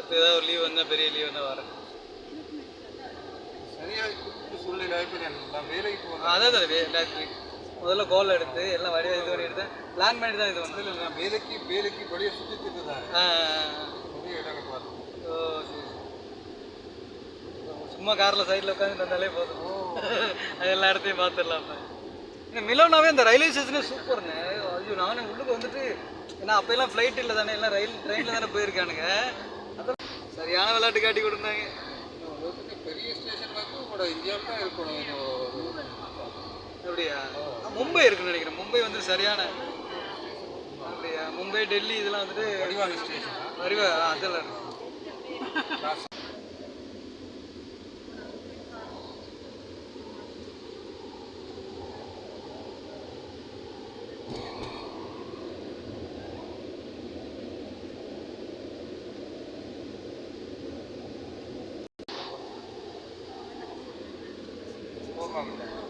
அடுத்து ஏதாவது ஒரு லீவ் வந்தால் பெரிய லீவ் வந்தால் வரேன். சரியாக கூப்பிட்டு சூழ்நிலை வாய்ப்பு நான் வேலைக்கு போகிறேன் அதான் சார் எல்லாத்துக்கும் முதல்ல கோல் எடுத்து எல்லாம் வடிவ இது பண்ணி எடுத்தேன். பிளான் பண்ணி தான் இது வந்தேன் நான் வேலைக்கு வேலைக்கு வெளியே சுற்றிட்டு தான் ஆ, நிறைய இடங்கள் பார்த்தோம் ஓ சரி சும்மா காரில் சைடில் உட்காந்து வந்தாலே போதும். அது எல்லா இடத்தையும் பார்த்துடலாம். இந்த மிலோனாவே இந்த ரயில்வே ஸ்டேஷனே சூப்பர்ண்ணே. ஐயோ நானே உள்ளுக்கு வந்துட்டு ஏன்னா அப்போல்லாம் ஃப்ளைட் இல்லை தானே எல்லாம் ரயில் ட்ரெயினில் தானே போயிருக்கானுங்க. சரியான விளையாட்டு காட்டி கொடுத்தாங்க. பெரிய ஸ்டேஷன் வந்து உங்களோட இந்தியாவில் தான் இருக்கணும் அப்படியா மும்பை இருக்குன்னு நினைக்கிறேன். மும்பை வந்து சரியான அப்படியா? மும்பை டெல்லி இதெல்லாம் வந்துட்டு வடிவான ஸ்டேஷன் வருவ அதெல்லாம் இருக்கு. 가면 돼.